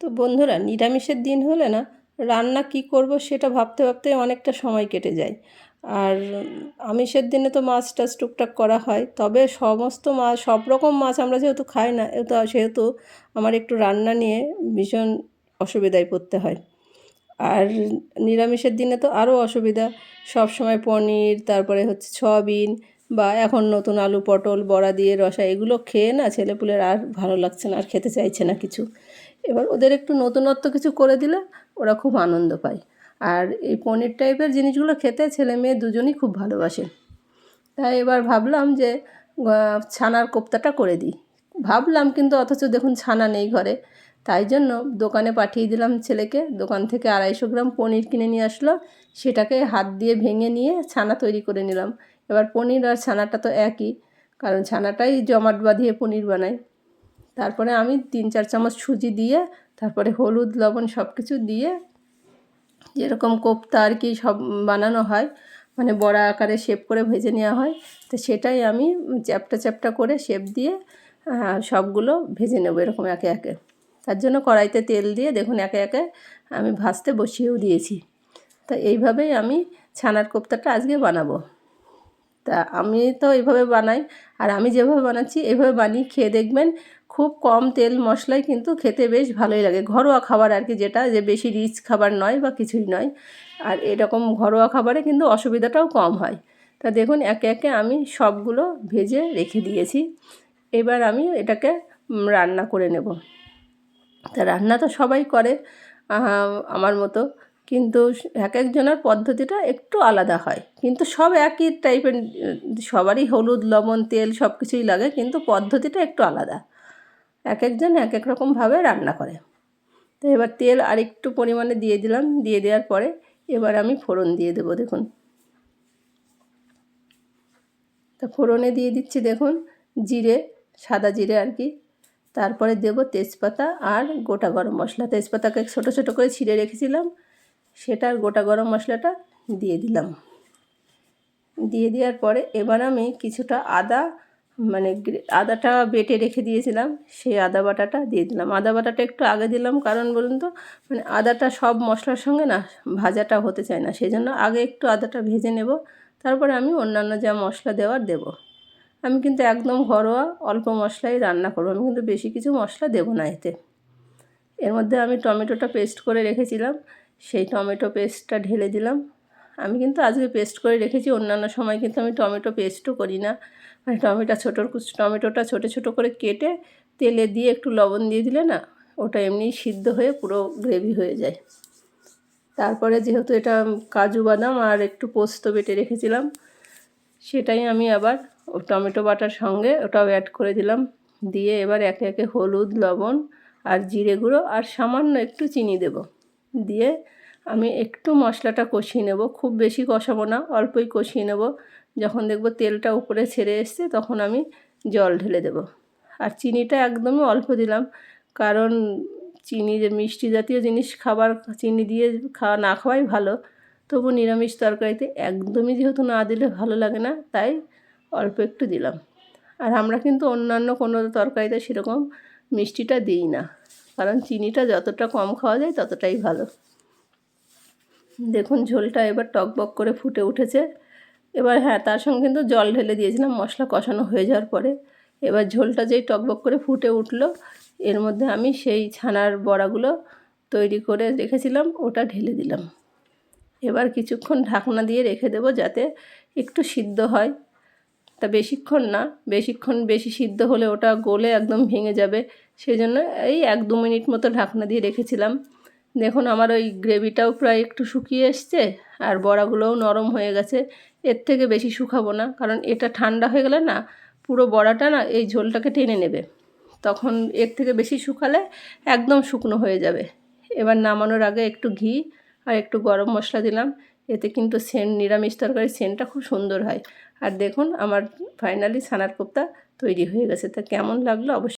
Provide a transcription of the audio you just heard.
তো বন্ধুরা, নিরামিষের দিন হলে না, রান্না কি করব সেটা ভাবতে ভাবতে অনেকটা সময় কেটে যায়। আর আমিষের দিনে তো মাছ টাছ টুকটাক করা হয়, তবে সমস্ত মাছ সব রকম মাছ আমরা যেহেতু খাই না তো সেহেতু আমার একটু রান্না নিয়ে ভীষণ অসুবিধায় পড়তে হয়। আর নিরামিষের দিনে তো আরও অসুবিধা সব সময় পনির, তারপরে হচ্ছে সয়াবিন বা এখন নতুন আলু, পটল, বড়া দিয়ে রসা এগুলো খেয়ে না ছেলেপুলের আর ভালো লাগছে না, আর খেতে চাইছে না কিছু। এবার ওদের একটু নতুনত্ব কিছু করে দিলে ওরা খুব আনন্দ পায়। আর এই পনির টাইপের জিনিসগুলো খেতে ছেলে মেয়ে দুজনই খুব ভালোবাসে। তাই এবার ভাবলাম যে ছানার কোপ্তাটা করে দিই। ভাবলাম কিন্তু অথচ দেখুন ছানা নেই ঘরে। তাই জন্য দোকানে পাঠিয়ে দিলাম ছেলেকে। দোকান থেকে আড়াইশো গ্রাম পনির কিনে নিয়ে আসলো। সেটাকে হাত দিয়ে ভেঙে নিয়ে ছানা তৈরি করে নিলাম। এবার পনির আর ছানাটা তো একই, কারণ ছানাটাই জমাট বাঁধিয়ে পনির বানাই তারপরে আমি তিন চার চামচ সুজি দিয়ে, তারপরে হলুদ, লবণ সব কিছু দিয়ে যেরকম কোপ্তা আর কি সব বানানো হয় মানে বড়া আকারে শেপ করে ভেজে নেওয়া হয়, তো সেটাই আমি চ্যাপটা চ্যাপটা করে শেপ দিয়ে সবগুলো ভেজে নেব এরকম একে একে। তার জন্য কড়াইতে তেল দিয়ে দেখুন একে একে আমি ভাজতে বসিয়েও দিয়েছি। তা এইভাবেই আমি ছানার কোপ্তাটা আজকে বানাবো। তা আমি তো এইভাবে বানাই। আর আমি যেভাবে বানাচ্ছি এইভাবে বানিয়ে খেয়ে দেখবেন খুব কম তেল মশলায় কিন্তু খেতে বেশ ভালোই লাগে। ঘরোয়া খাবার আর কি যেটা, যে বেশি রিচ খাবার নয় বা কিছুই নয়। আর এরকম ঘরোয়া খাবারে কিন্তু অসুবিধাটাও কম হয়। তা দেখুন, একে একে আমি সবগুলো ভেজে রেখে দিয়েছি। এবার আমি এটাকে রান্না করে নেব। তা রান্না তো সবাই করে আমার মতো। কিন্তু এক একজনের পদ্ধতিটা একটু আলাদা হয়। কিন্তু সব একই টাইপের সবারই হলুদ, লবণ, তেল সব কিছুই লাগে, কিন্তু পদ্ধতিটা একটু আলাদা। এক একজন এক এক রকমভাবে রান্না করে। তো এবার তেল আর একটু পরিমাণে দিয়ে দিলাম, দিয়ে দেওয়ার পরে এবার আমি ফোড়ন দিয়ে দেবো, দেখুন। তা ফোড়নে দিয়ে দিচ্ছি, দেখুন, জিরে, সাদা জিরে আর কি। তারপরে দেব তেজপাতা আর গোটা গরম মশলা। তেজপাতাকে ছোটো ছোটো করে ছিঁড়ে রেখেছিলাম। সেটার গোটা গরম মশলাটা দিয়ে দিলাম। দিয়ে দেওয়ার পরে এবার আমি কিছুটা আদা মানে আদাটা বেটে রেখে দিয়েছিলাম, সেই আদা বাটাটা দিয়ে দিলাম। আদা বাটাটা একটু আগে দিলাম, কারণ বলুন তো মানে আদাটা সব মশলার সঙ্গে না, ভাজাটা হতে চায় না। সেই জন্য আগে একটু আদাটা ভেজে নেব, তারপরে আমি অন্যান্য যা মশলা দেওয়ার দেব। আমি কিন্তু একদম ঘরোয়া অল্প মশলাই রান্না করব, আমি কিন্তু বেশি কিছু মশলা দেবো না এতে। এর মধ্যে আমি টমেটোটা পেস্ট করে রেখেছিলাম সেই টমেটো পেস্টটা ঢেলে দিলাম। আমি কিন্তু আজকে পেস্ট করে রেখেছি, অন্যান্য সময় কিন্তু আমি টমেটো পেস্টও করি না। মানে টমেটো, ছোটো টমেটোটা ছোটো ছোটো করে কেটে তেলে দিয়ে একটু লবণ দিয়ে দিলে না ওটা এমনি সিদ্ধ হয়ে পুরো গ্রেভি হয়ে যায়। তারপরে যেহেতু এটা কাজু বাদাম আর একটু পোস্ত বেটে রেখেছিলাম, সেটাই আমি আবার ও টমেটো বাটার সঙ্গে ওটাও অ্যাড করে দিলাম। দিয়ে এবার একে একে হলুদ, লবণ আর জিরে গুঁড়ো আর সামান্য একটু চিনি দেব। দিয়ে আমি একটু মশলাটা কষিয়ে নেব। খুব বেশি কষাবো না, অল্পই কষিয়ে নেব। যখন দেখব তেলটা উপরে ছেড়ে এসছে, তখন আমি জল ঢেলে দেব। আর চিনিটা একদমই অল্প দিলাম, কারণ চিনি যে মিষ্টি জাতীয় জিনিস, খাবার চিনি দিয়ে খাওয়া না খাওয়াই ভালো। তবু নিরামিষ তরকারিতে একদমই যেহেতু না দিলে ভালো লাগে না, তাই অল্প একটু দিলাম। আর আমরা কিন্তু অন্যান্য কোনো তরকারিতে সেরকম মিষ্টিটা দিই না। কারণ চিনিটা যতটা কম খাওয়া যায় ততটাই ভালো। দেখুন, ঝোলটা এবার টকবক করে ফুটে উঠেছে। এবার হ্যাঁ তার সঙ্গে কিন্তু জল ঢেলে দিয়েছিলাম, মশলা কষানো হয়ে যাওয়ার পরে। এবার ঝোলটা যেই টকবক করে ফুটে উঠল, এর মধ্যে আমি সেই ছানার বড়াগুলো তৈরি করে রেখেছিলাম, ওটা ঢেলে দিলাম। এবার কিছুক্ষণ ঢাকনা দিয়ে রেখে দেবো যাতে একটু সিদ্ধ হয়। তা বেশিক্ষণ না, বেশিক্ষণ বেশি সিদ্ধ হলে ওটা গলে একদম ভেঙে যাবে। সেই জন্য এই এক দু মিনিট মতো ঢাকনা দিয়ে রেখেছিলাম। দেখুন, আমার ওই গ্রেভিটাও প্রায় একটু শুকিয়ে এসছে আর বড়াগুলোও নরম হয়ে গেছে। এর থেকে বেশি শুকাবো না, কারণ এটা ঠান্ডা হয়ে গেলে না পুরো বড়াটা না এই ঝোলটাকে টেনে নেবে। তখন এর থেকে বেশি শুকালে একদম শুকনো হয়ে যাবে। এবার নামানোর আগে একটু ঘি আর একটু গরম মশলা দিলাম। এতে কিন্তু সেন্ট নিরামিষ তরকারির সেন্টটা খুব সুন্দর হয়। আর দেখুন, আমার ফাইনালি ছানার কোপ্তা তৈরি হয়ে গেছে। তা কেমন লাগল অবশ্যই